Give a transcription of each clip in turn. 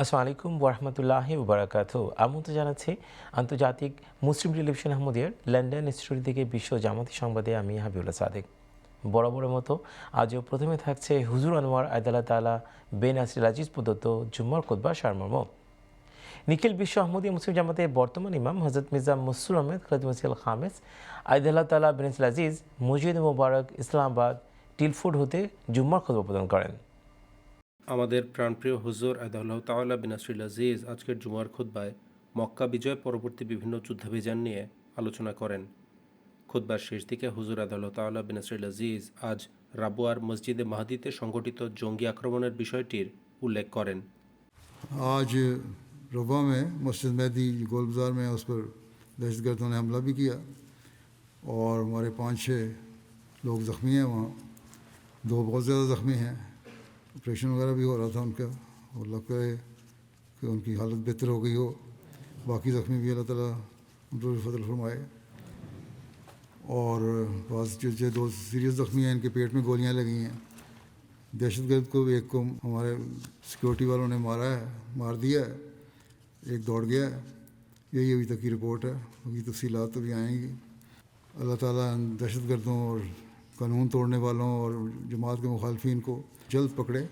আসসালামু আলাইকুম ওরহমতুল্লাহ বারাকাত আমন্ত্রণ জানাচ্ছি, আন্তর্জাতিক মুসলিম টেলিভিশন আহমদিয়ার লন্ডন স্টুডিও থেকে বিশ্ব জামাতি সংবাদে আমি হাবিবুল্লাহ সাদেক। বরাবরের মতো আজও প্রথমে থাকছে হুজুর আনোয়ার আয়দাল্লাহ তালা বেন আসিল আজিজ প্রদত্ত জুম্মর কোদবা সারমর্ম। নিখিল বিশ্ব আহমদী মুসলিম জামাতের বর্তমান ইমাম হজরত মির্জা মসুর আহমেদ খালিদ মসিল খামেস আয়দাল্লাহ তালা বেন আজিজ মজিদ মোবারক, ইসলামাবাদ টিলফুড হতে জুম্মার খোদবা প্রদান করেন। আমাদের প্রাণপ্রিয় হুজুর আদাল্লাহ তাল্লাহ বিনাসুল আজিজ আজকের জুমার খুদ্বায় মক্কা বিজয় পরবর্তী বিভিন্ন যুদ্ধাভিযান নিয়ে আলোচনা করেন খুদ্বার শেষ দিকে হুজুর আদাল্লাহ তাল্লাহ বিনাসুল আজিজ আজ রাবুয়ার মসজিদে মাহাদিতে সংঘটিত জঙ্গি আক্রমণের বিষয়টির উল্লেখ করেন आज रबा में मस्जिद मेहदी गोल बाज़ार में उस पर दहशतगर्दों ने हमला भी किया और हमारे पाँच छः लोग ज़ख्मी हैं वहाँ दो बहुत ज़्यादा ज़ख्मी हैं آپریشن وغیرہ بھی ہو رہا تھا ان کا، اور لگ کرے کہ ان کی حالت بہتر ہو گئی ہو۔ باقی زخمی بھی اللہ تعالیٰ ان عبد فضل فرمائے۔ اور بعض جو دو سیریس زخمی ہیں، ان کے پیٹ میں گولیاں لگی ہیں۔ دہشت گرد کو ایک کو ہمارے سیکورٹی والوں نے مارا ہے، مار دیا ہے۔ ایک دوڑ گیا ہے۔ یہی ابھی تک کی رپورٹ ہے۔ ابھی تفصیلات ابھی آئیں گی۔ اللہ تعالیٰ دہشت گردوں اور قانون توڑنے والوں اور جماعت کے مخالفین کو جلد پکڑے۔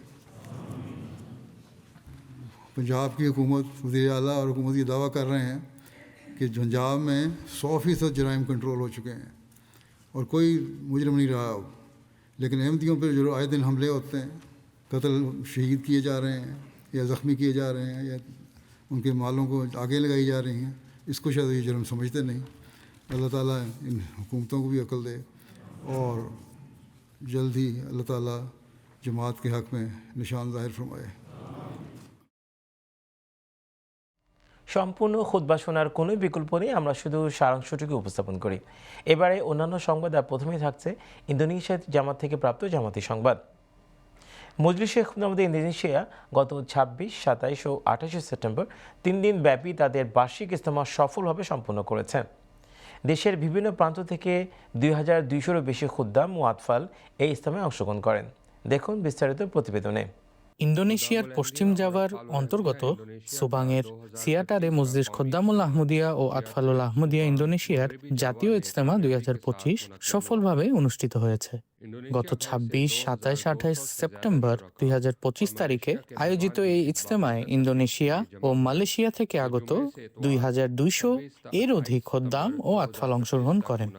پنجاب کی حکومت وزیر اعلیٰ اور حکومت یہ دعویٰ کر رہے ہیں کہ پنجاب میں سو فیصد جرائم کنٹرول ہو چکے ہیں اور کوئی مجرم نہیں رہا۔ اب لیکن احمدیوں پہ جو آئے دن حملے ہوتے ہیں، قتل شہید کیے جا رہے ہیں یا زخمی کیے جا رہے ہیں یا ان کے مالوں کو آگے لگائی جا رہی ہیں، اس کو شاید یہ جرم سمجھتے نہیں۔ اللہ تعالیٰ ان حکومتوں کو بھی عقل دے۔ اور جلد ہی اللہ تعالیٰ جماعت کے حق میں نشان ظاہر فرمائے সম্পূর্ণ খুদ্া শোনার কোনো বিকল্প নেই, আমরা শুধু সারাংশটুকু উপস্থাপন করি। এবারে অন্যান্য সংবাদ আর প্রথমেই থাকছে ইন্দোনেশিয়া জামাত থেকে প্রাপ্ত জামাতি সংবাদ। মজলিসে খুবনামদে ইন্দোনেশিয়া গত ছাব্বিশ, সাতাইশ ও আঠাশে সেপ্টেম্বর তিন দিন ব্যাপী তাদের বার্ষিক ইজতেমা সফলভাবে সম্পন্ন করেছে। দেশের বিভিন্ন প্রান্ত থেকে দুই হাজার দুইশোরও বেশি খুদ্দাম ও আতফাল এই ইস্তামে অংশগ্রহণ করেন। দেখুন বিস্তারিত প্রতিবেদনে। ইন্দোনেশিয়ার পশ্চিম জাভার অন্তর্গত সুবাংয়ের সিয়াটারে মজলিস খদ্দামুল আহমদিয়া ও আতফালুল আহমদিয়া ইন্দোনেশিয়ার জাতীয় ইজতেমা দুই হাজার পঁচিশ সফলভাবে অনুষ্ঠিত হয়েছে। গত ছাব্বিশ সাতাইশ আঠাইশ সেপ্টেম্বর দুই হাজার পঁচিশ তারিখে আয়োজিত এই ইজতেমায় ইন্দোনেশিয়া ও মালয়েশিয়া থেকে আগত দুই হাজার দুইশো এর অধিক খদ্দাম ও আতফাল অংশগ্রহণ করেন।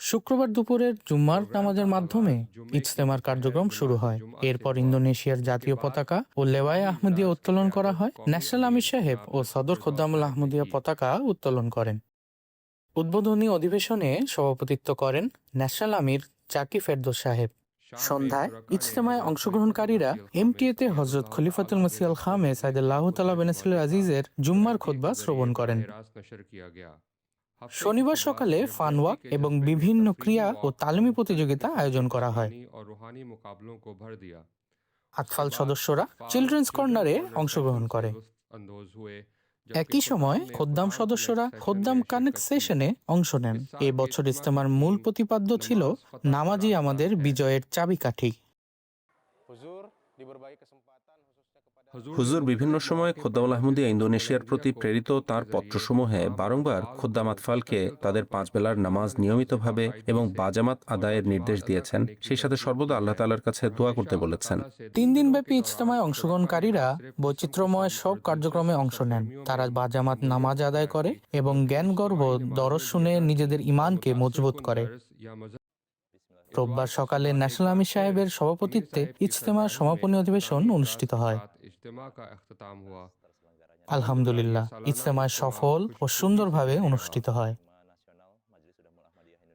শুক্রবার দুপুরের জুম্মার নামাজের মাধ্যমে ইজতেমার কার্যক্রম শুরু হয়। এরপর ইন্দোনেশিয়ার জাতীয় পতাকা ও লেওয়ায় আহমদিয়া উত্তোলন করা হয়। ন্যাশনাল আমির সাহেব ও সদর খোদ্দামুল আহমদিয়া পতাকা উত্তোলন করেন। উদ্বোধনী অধিবেশনে সভাপতিত্ব করেন ন্যাশনাল আমির চাকি ফেরদোস সাহেব। সন্ধ্যায় ইজতেমায় অংশগ্রহণকারীরা এমটিএতে হজরত খলিফাতুল মসিয়াল খামে সাইদুল্লাহ তালা বেনাসিল আজিজের জুম্মার খোদবা শ্রবণ করেন। শনিবার সকালে ফানওয়াক এবং বিভিন্ন ক্রিয়া ও তালিমি প্রতিযোগিতা আয়োজন করা হয়। আতফাল সদস্যরা চিলড্রেন্স কর্নারে অংশগ্রহণ করে। একই সময় খোদ্দাম সদস্যরা খোদ্দাম কানেক্ট সেশনে অংশ নেন। এ বছর ইস্তেমার মূল প্রতিপাদ্য ছিল নামাজি আমাদের বিজয়ের চাবিকাঠি। হুজুর বিভিন্ন সময় খোদ্দামুল আহমদিয়া ইন্দোনেশিয়ার প্রতি প্রেরিত তার পত্রসমূহে বারংবার খোদ্দাম আতফালকে তাদের পাঁচ বেলার নামাজ নিয়মিতভাবে এবং বাজামাত আদায়ের নির্দেশ দিয়েছেন। সেই সাথে সর্বদা আল্লাহ তালার কাছে দোয়া করতে বলেছেন। তিন দিনব্যাপী ইজতেমায় অংশগ্রহণকারীরা বৈচিত্র্যময় সব কার্যক্রমে অংশ নেন। তারা বাজামাত নামাজ আদায় করে এবং জ্ঞানগর্ভ দরজ শুনে নিজেদের ইমানকে মজবুত করে। রোববার সকালে ন্যাশনাল আমির সাহেবের সভাপতিত্বে ইজতেমার সমাপনী অধিবেশন অনুষ্ঠিত হয়। আলহামদুলিল্লাহ ইজতেমায় সফল ও সুন্দরভাবে অনুষ্ঠিত হয়।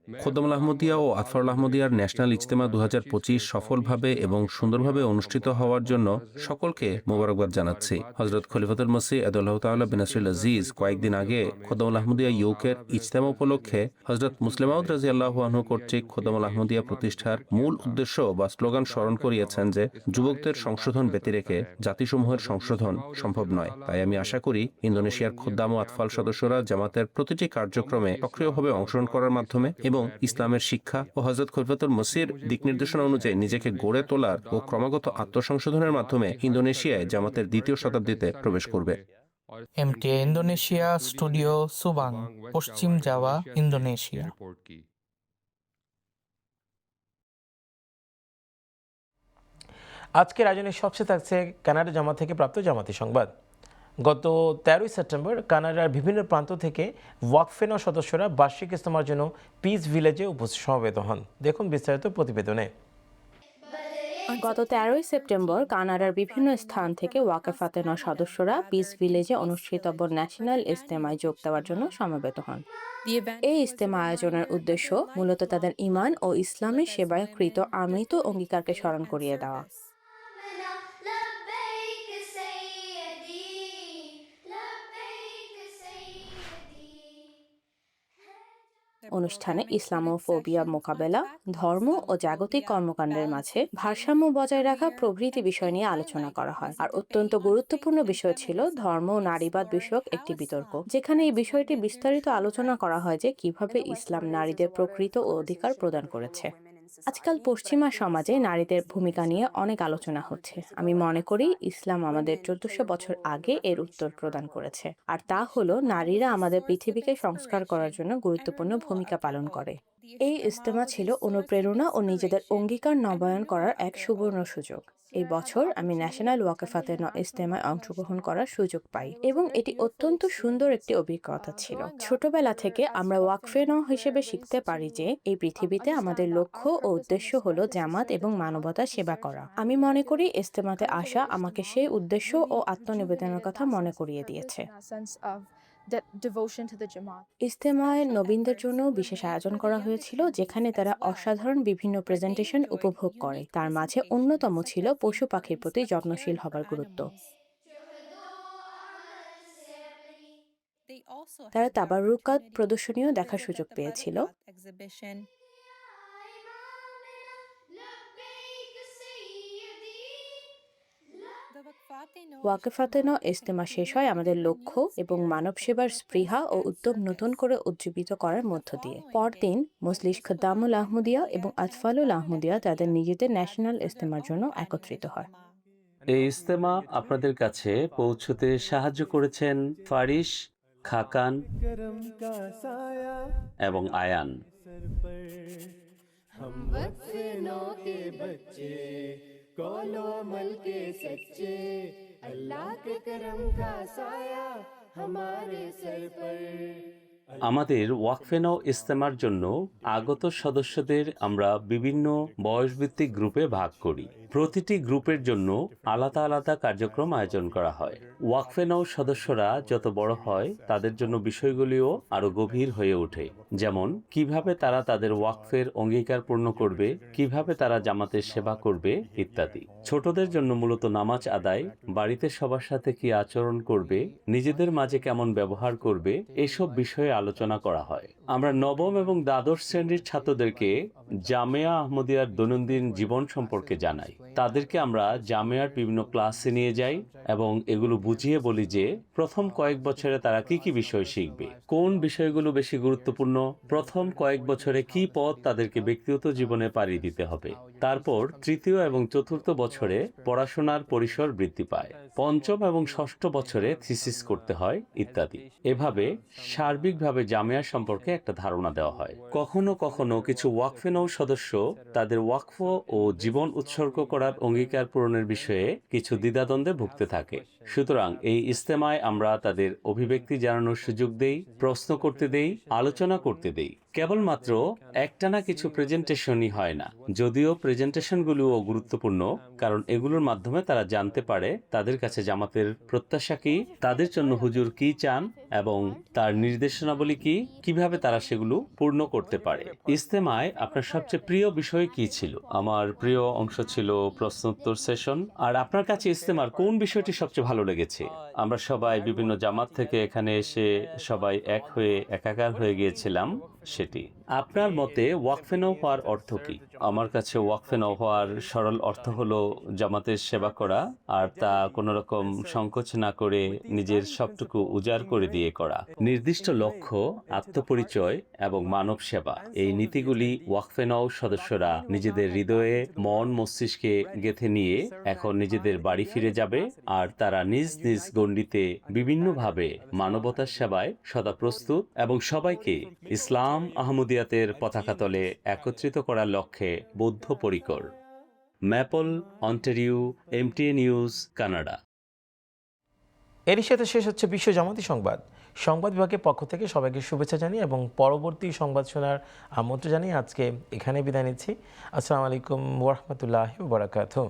খোদ্দামুল আহমদিয়া ও আতফারুল আহমদিয়ার ন্যাশনাল ইজতেমা দু হাজার সফলভাবে এবং সুন্দরভাবে অনুষ্ঠিত হওয়ার জন্য সকলকে মোবারকবাদ জানাচ্ছি। হজরত খলিফাতুল মসি আদুল্লাহ তাল্লাহ বিনাসুল আজিজ কয়েকদিন আগে খোদ্দামুল আহমদিয়া ইউকের ইজতেমা উপলক্ষে হজরত মুসলিমাউদ রাজি আল্লাহ কর্তৃক খোদ্দামুল আহমদিয়া প্রতিষ্ঠার মূল উদ্দেশ্য বা স্লোগান স্মরণ করিয়েছেন যে, যুবকদের সংশোধন ব্যতি রেখে জাতিসমূহের সংশোধন সম্ভব নয়। তাই আমি আশা করি ইন্দোনেশিয়ার খোদ্দাম ও আতফাল সদস্যরা জামাতের প্রতিটি কার্যক্রমে সক্রিয়ভাবে অংশগ্রহণ করার মাধ্যমে এবং ইসলামের শিক্ষা ও হজরত খলিফাতুল মসির দিক নির্দেশনা অনুযায়ী নিজেকে গড়ে তোলার ও ক্রমাগত আত্মসংশোধনের মাধ্যমে ইন্দোনেশিয়ায় জামাতের দ্বিতীয় শতাব্দীতে প্রবেশ করবে। এমটিএ ইন্দোনেশিয়া স্টুডিও, সুবাং, পশ্চিম জাভা ইন্দোনেশিয়া। আজকের আয়োজনের সবচেয়ে থাকছে কানাডা জামা থেকে প্রাপ্ত জামাতি সংবাদ। গত তেরোই সেপ্টেম্বর কানাডার বিভিন্ন প্রান্ত থেকে ওয়াকফেনা সদস্যরা বার্ষিক ইস্তমার জন্য পিস ভিলেজে সমবেত হন। দেখুন বিস্তারিত প্রতিবেদনে। গত তেরোই সেপ্টেম্বর কানাডার বিভিন্ন স্থান থেকে ওয়াকেফাতেনা সদস্যরা পিস ভিলেজে অনুষ্ঠিতব্য ন্যাশনাল ইজতেমায় যোগ দেওয়ার জন্য সমবেত হন। এই ইজতেমা আয়োজনের উদ্দেশ্য মূলত তাদের ইমান ও ইসলামের সেবায় কৃত আমৃত অঙ্গীকারকে স্মরণ করিয়ে দেওয়া। অনুষ্ঠানে ইসলামোফোবিয়া মোকাবেলা, ধর্ম ও জাগতিক কর্মকাণ্ডের মাঝে ভারসাম্য বজায় রাখা প্রভৃতি বিষয় নিয়ে আলোচনা করা হয়। আর অত্যন্ত গুরুত্বপূর্ণ বিষয় ছিল ধর্ম ও নারীবাদ বিষয়ক একটি বিতর্ক, যেখানে এই বিষয়টি বিস্তারিত আলোচনা করা হয় যে কীভাবে ইসলাম নারীদের প্রকৃত ও অধিকার প্রদান করেছে। আজকাল পশ্চিমা সমাজে নারীদের ভূমিকা নিয়ে অনেক আলোচনা হচ্ছে। আমি মনে করি ইসলাম আমাদের চোদ্দশো বছর আগে এর উত্তর প্রদান করেছে। আর তা হলো, নারীরা আমাদের পৃথিবীকে সংস্কার করার জন্য গুরুত্বপূর্ণ ভূমিকা পালন করে। এই ইস্তেমা ছিল অনুপ্রেরণা ও নিজেদের অঙ্গীকার নবায়ন করার এক সুবর্ণ সুযোগ। এই বছর আমি ন্যাশনাল ওয়াকেফাতে ইস্তেমায় অংশগ্রহণ করার সুযোগ পাই এবং এটি অত্যন্ত সুন্দর একটি অভিজ্ঞতা ছিল। ছোটবেলা থেকে আমরা ওয়াকফে ন হিসেবে শিখতে পারি যে এই পৃথিবীতে আমাদের লক্ষ্য ও উদ্দেশ্য হলো জামাত এবং মানবতার সেবা করা। আমি মনে করি ইস্তেমাতে আসা আমাকে সেই উদ্দেশ্য ও আত্মনিবেদনের কথা মনে করিয়ে দিয়েছে। ইস্তেমায় নবীনদের জন্য বিশেষ আয়োজন করা হয়েছিল, যেখানে তারা অসাধারণ বিভিন্ন প্রেজেন্টেশন উপভোগ করে। তার মাঝে অন্যতম ছিল পশু পাখির প্রতি যত্নশীল হবার গুরুত্ব। তারা তাবারুকাত প্রদর্শনীও দেখার সুযোগ পেয়েছিল। ওয়াকেফাতেন ইস্তেমা শেষ হয় আমাদের লক্ষ্য এবং মানব সেবার স্পৃহা ও উদ্যোগ নতুন করে উজ্জীবিত করার মধ্য দিয়ে। পরদিন মজলিস খদ্দামুল আহমদিয়া এবং আতফালুল আহমদিয়া তাদের নিজেদের ন্যাশনাল ইস্তেমার জন্য একত্রিত হয়। এই ইস্তেমা আপনাদের কাছে পৌঁছতে সাহায্য করেছেন ফারিস খাকান এবং আয়ান। کون مل کے سچے اللہ کے کرم کا سایہ ہمارے سر پر۔ আমাদের ওয়াকফেনো ইস্তেমার জন্য আগত সদস্যদের আমরা বিভিন্ন বয়সভিত্তিক গ্রুপে ভাগ করি। প্রতিটি গ্রুপের জন্য আলাদা আলাদা কার্যক্রম আয়োজন করা হয়। ওয়াকফেনো সদস্যরা যত বড় হয়, তাদের জন্য বিষয়গুলিও আরও গভীর হয়ে ওঠে। যেমন, কীভাবে তারা তাদের ওয়াকফের অঙ্গীকার পূর্ণ করবে, কীভাবে তারা জামাতের সেবা করবে, ইত্যাদি। ছোটদের জন্য মূলত নামাজ আদায়, বাড়িতে সবার সাথে কি আচরণ করবে, নিজেদের মাঝে কেমন ব্যবহার করবে, এসব বিষয়ে আলোচনা করা হয়। আমরা নবম এবং দ্বাদশ শ্রেণির ছাত্রদেরকে জামেয়া আহমদিয়ার দৈনন্দিন জীবন সম্পর্কে জানাই। তাদেরকে আমরা জামেয়ার বিভিন্ন ক্লাসে নিয়ে যাই এবং এগুলো বুঝিয়ে বলি যে প্রথম কয়েক বছরে তারা কি কি বিষয় শিখবে, কোন বিষয়গুলো বেশি গুরুত্বপূর্ণ, প্রথম কয়েক বছরে কি পথ তাদেরকে ব্যক্তিগত জীবনে পাড়ি দিতে হবে। তারপর তৃতীয় এবং চতুর্থ বছরে পড়াশোনার পরিসর বৃদ্ধি পায়। পঞ্চম এবং ষষ্ঠ বছরে থিসিস করতে হয়, ইত্যাদি। এভাবে সার্বিকভাবে জামিয়া সম্পর্কে একটা ধারণা দেওয়া হয়। কখনো কখনো কিছু ওয়াকফে নৌ সদস্য তাদের ওয়াকফ ও জীবন উৎসর্গ করার অঙ্গীকার পূরণের বিষয়ে কিছু দ্বিধাদ্বন্দ্বে ভুগতে থাকে। সুতরাং এই ইস্তেমায় আমরা তাদের অভিব্যক্তি জানানোর সুযোগ দেই, প্রশ্ন করতে দেই, আলোচনা করতে দেই। কেবলমাত্র একটানা কিছু প্রেজেন্টেশনই হয় না। যদিও প্রেজেন্টেশনগুলোও গুরুত্বপূর্ণ, কারণ এগুলোর মাধ্যমে তারা জানতে পারে তাদের কাছে জামাতের প্রত্যাশা কি, তাদের জন্য হুজুর কি চান এবং তার নির্দেশনাবলী কি, কীভাবে তারা সেগুলো পূর্ণ করতে পারে। ইস্তেমায় আপনার সবচেয়ে প্রিয় বিষয় কি ছিল? আমার প্রিয় অংশ ছিল প্রশ্নোত্তর সেশন আর আপনার কাছে ইস্তেমার কোন বিষয়টি সবচেয়ে ভালো লেগেছে? আমরা সবাই বিভিন্ন জামাত থেকে এখানে এসে সবাই এক হয়ে একাকার হয়ে গিয়েছিলাম। সেটি। আপনার মতে ওয়াকফেনো হওয়ার অর্থ কি? আমার কাছে ওয়াকফে নাও হওয়ার সরল অর্থ হলো জামাতের সেবা করা আর তা কোনো রকম সংকোচ না করে নিজের সবটুকু উজাড় করে দিয়ে করা। নির্দিষ্ট লক্ষ্য, আত্মপরিচয় এবং মানব সেবা, এই নীতিগুলি ওয়াকফে নাও সদস্যরা নিজেদের হৃদয়ে, মন, মস্তিষ্কে গেথে নিয়ে এখন নিজেদের বাড়ি ফিরে যাবে আর তারা নিজ নিজ গণ্ডিতে বিভিন্নভাবে মানবতার সেবায় সদা প্রস্তুত এবং সবাইকে ইসলাম আহমদিয়াতের পতাকা তলে একত্রিত করার লক্ষ্যে বদ্ধপরিকর maple Ontario MTA news, Canada. এরই সাথে শেষ হচ্ছে বিশ্ব জামাতি সংবাদ। সংবাদ বিভাগের পক্ষ থেকে সবাইকে শুভেচ্ছা জানিয়ে এবং পরবর্তী সংবাদ শোনার আমন্ত্রণ জানিয়ে আজকে এখানে বিদায় নিচ্ছি। আসসালামু আলাইকুম ওরহমতুল্লাহ বারাকাতুহ।